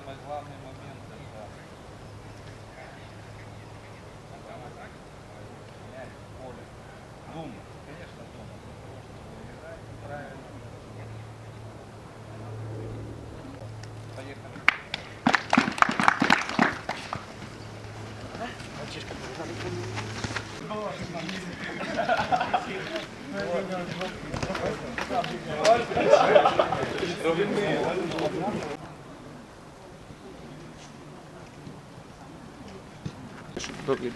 самый главный момент. Это поле. Думать. Конечно, думать. Правильно. Поехали. Мальчишка, Добре.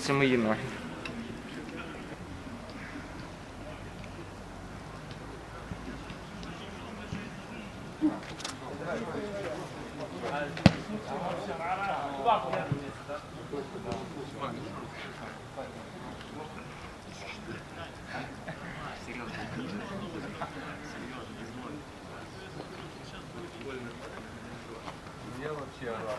Це мої ноги. Я вообще рад.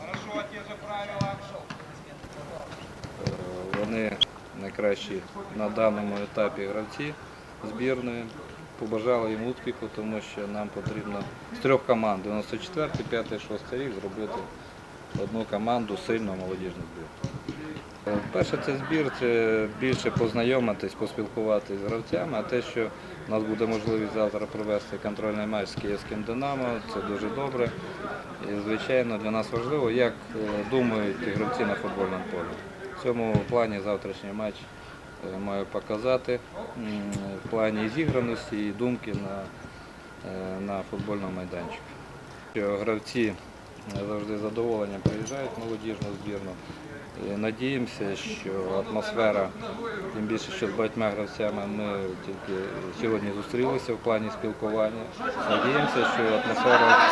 Хорошо, те же правила. Е, Вони найкращі на даному етапі гравці збірної. Побажали їм успіху, тому що нам потрібно з трьох команд 94, 5, 6 рік зробити одну команду сильну молодіжну збір. Е, Перше, це збір, це більше познайомитись, поспілкуватися з гравцями, а те, що у нас буде можливість завтра провести контрольний матч з Київським Динамо, це дуже добре. І, звичайно, для нас важливо, як е, думають гравці на футбольному полі. В цьому плані завтрашній матч е, маю показати в плані зіграності і думки на, е, на футбольному майданчику. Гравці е, завжди задоволенням приїжджають молодіжну збірну. Надіємося, що атмосфера, тим більше, що з багатьма гравцями ми тільки сьогодні зустрілися в плані спілкування. Надіємося, що атмосфера,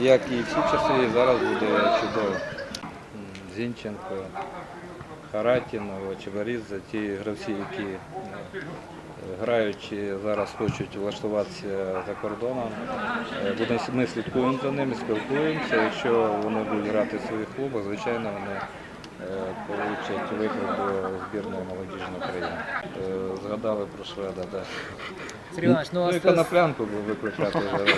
як і всі часи, зараз буде чудова. Харатінов, Чебаріза, ті гравці, які е, граючи зараз хочуть влаштуватися за кордоном. Е, ми слідкуємо за ними, спілкуємося. Якщо вони будуть грати в своїх клубах, звичайно, вони е, получать виклик до збірної молодіжної України. Е, Згадали про Шведа, да. Сергій Іванович, ну, Ну, і коноплянку викликати разом.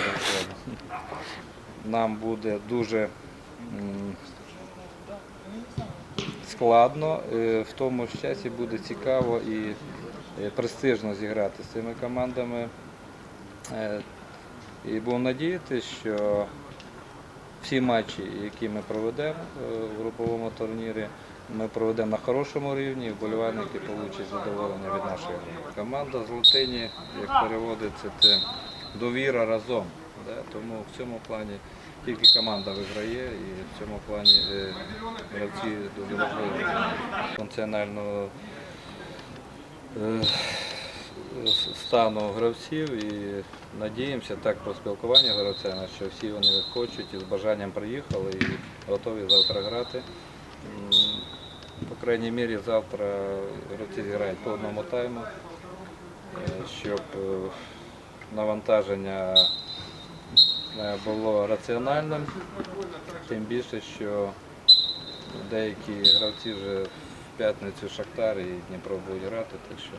Нам буде дуже складно, е, в тому ж часі буде цікаво і е, престижно зіграти з цими командами. Е, І будемо надіятися, що всі матчі, які ми проведемо в груповому турнірі, ми проведемо на хорошому рівні, вболівальники отримують задоволення від нашої гри. Команда з латині, як переводиться, це довіра разом. Тому в цьому плані тільки команда виграє і в цьому плані е, гравці дуже важливі функціонального е, стану гравців і надіємося так про спілкування гравцями, що всі вони хочуть і з бажанням приїхали і готові завтра грати. По крайній мірі завтра гравці зіграють по одному тайму, е, щоб навантаження було раціональним, тим більше, що деякі гравці вже в п'ятницю Шахтар і Дніпро будуть грати, так що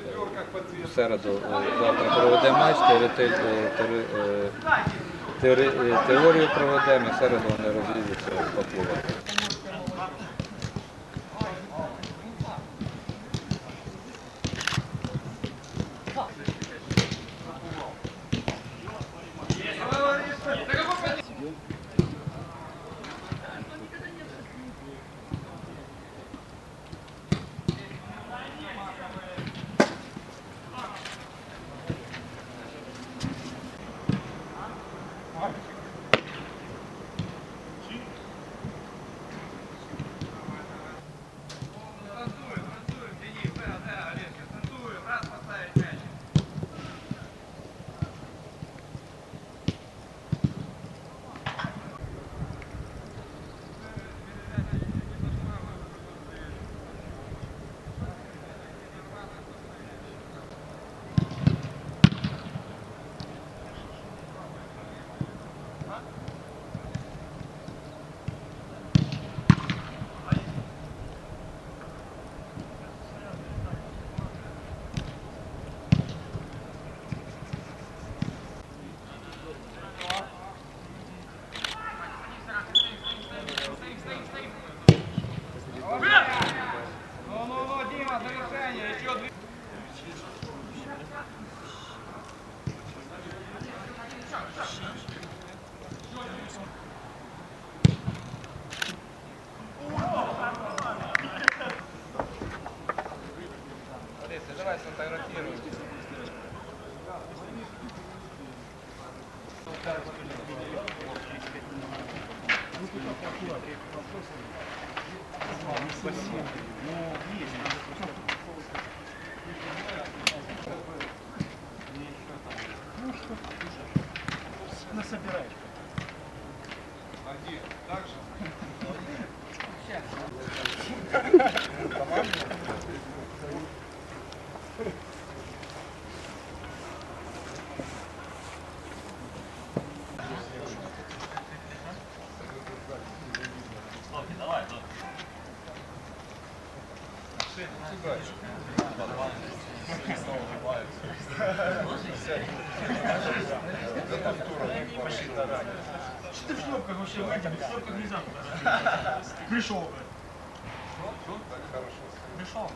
е, в середу е, завтра проведемо матч, е, е, е, теорію проведемо, і середу вони розвідуться по клубах. Спасибо. Но есть, надо просто... Ну что, уже насобираешь. Один, так же? Сейчас. Что ты в шлепках вообще выйдем? В шлепках нельзя. Пришел. Пришел.